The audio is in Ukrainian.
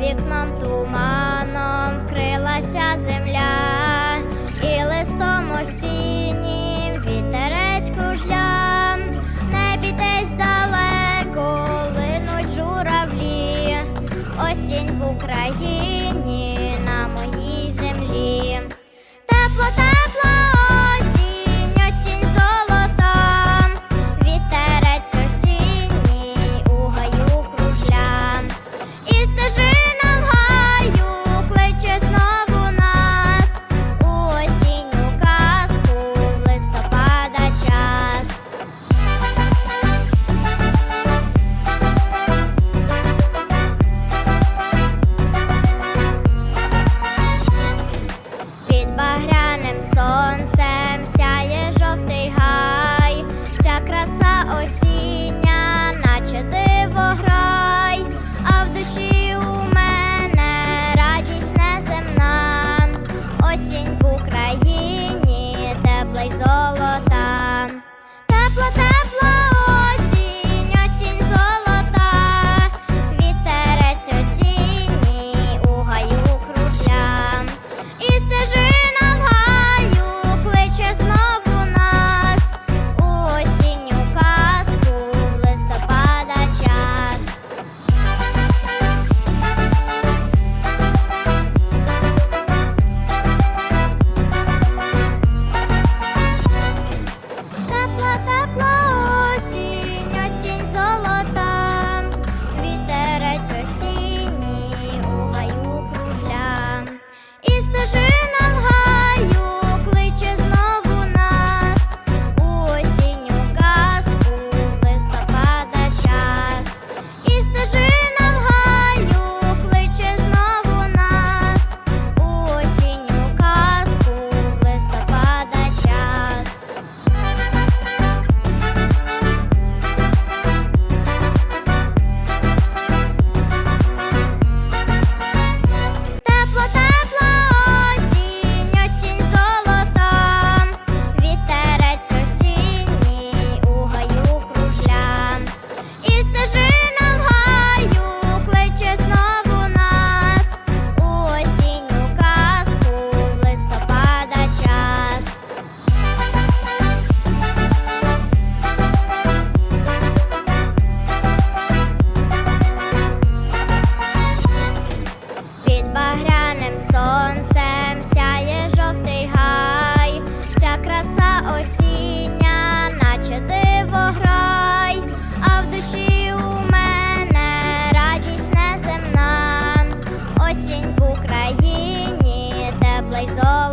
вікном туманом вкрилася земля, і листом осіннім вітерець кружля, небі десь далеко линуть журавлі, осінь в Україні. is all